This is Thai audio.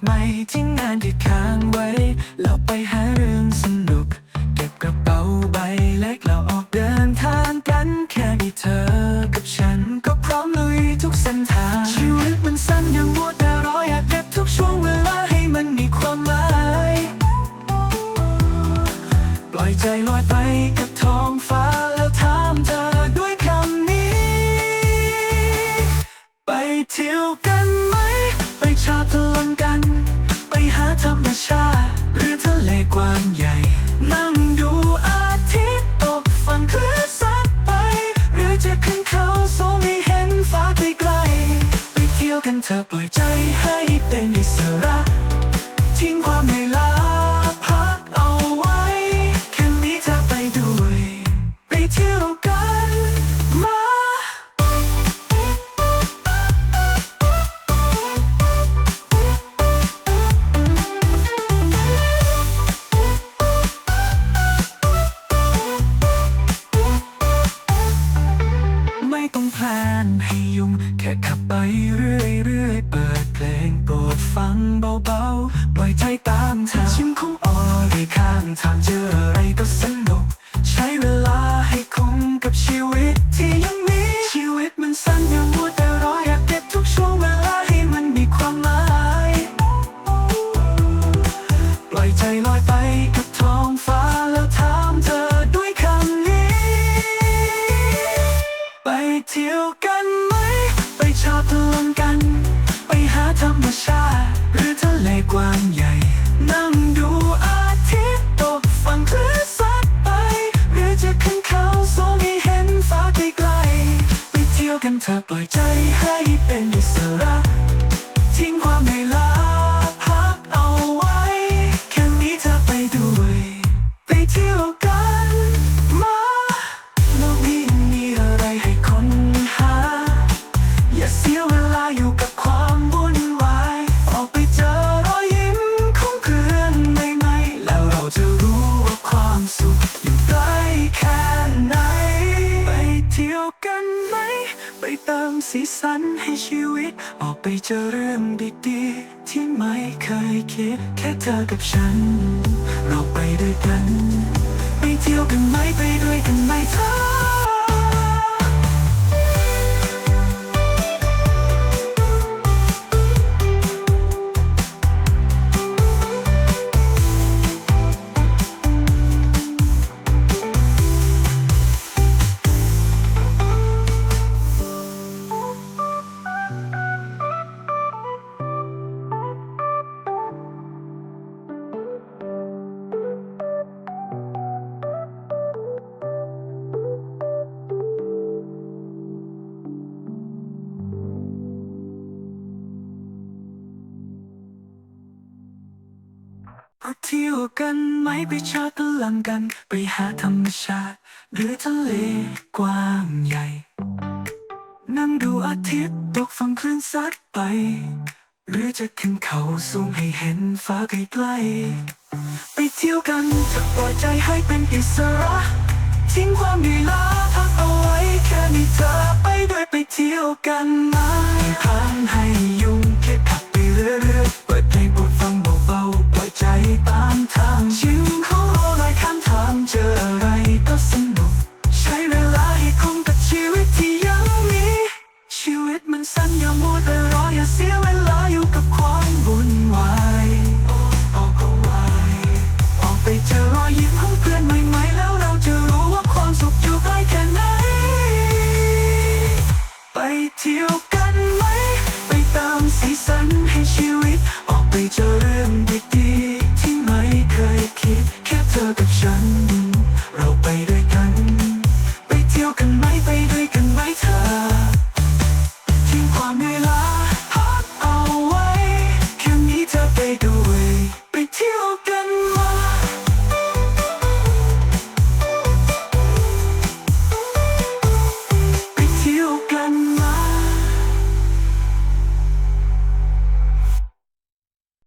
อกไม้ที่งานที่ค้างไว้ เราไปหาเรื่องสนุก เก็บกระเป๋าใบเล็กเราออกเดินทางกันแค่มีเธอ กับฉันก็พร้อมลุยทุกเส้นทาง ชีวิตมันสั้นอย่างมัวแต่รออยากเก็บทุกช่วงเวลาให้มันมีความหมาย ปล่อยใจลอยไปกับท้องฟ้าแล้วถามเธอด้วยคำนี้ ไปเที่ยวกันไหม ไปชาต ธรรมชาติหรือทะเลกว้างใหญ่ นั่งดูอาทิตย์ตกฟังคลื่นซัดไป หรือจะขึ้นเขาสูงให้เห็นฟ้าไกลๆไปเที่ยวกันเธอะปล่อยใจให้เป็นอิสระ พลังกัน ไปหาธรรมชาติ หรือทะเลกว้างใหญ่ นั่งดูอาทิตย์ตกฟังคลื่นซัดไป หรือจะขึ้นเขาสูงให้เห็นฟ้าไกลๆไปเที่ยวกันเธอะปล่อยใจให้เป็นอิสระ สีสันให้ชีวิต ออกไปเจอเรื่องดีๆที่ไม่เคยคิด แค่เธอกับฉัน เราไปด้วยกัน ไปเที่ยวกันไหมไปด้วยกันไหมเธอ เที่ยวกันไหมไปชาร์จพลังกัน ไปหาธรรมชาติ หรือทะเลกว้างใหญ่ นั่งดูอาทิตย์ตกฟังคลื่นซัดไป หรือจะขึ้นเขาสูงให้เห็นฟ้าไกลๆไปเที่ยวกันจะปล่อยใจให้เป็นอิสระ ทิ้งความเหนื่อยล้าพักเอาไว้แค่นี้เธอไปด้วยไปเที่ยวกันไหมพันให้ Shaka shot.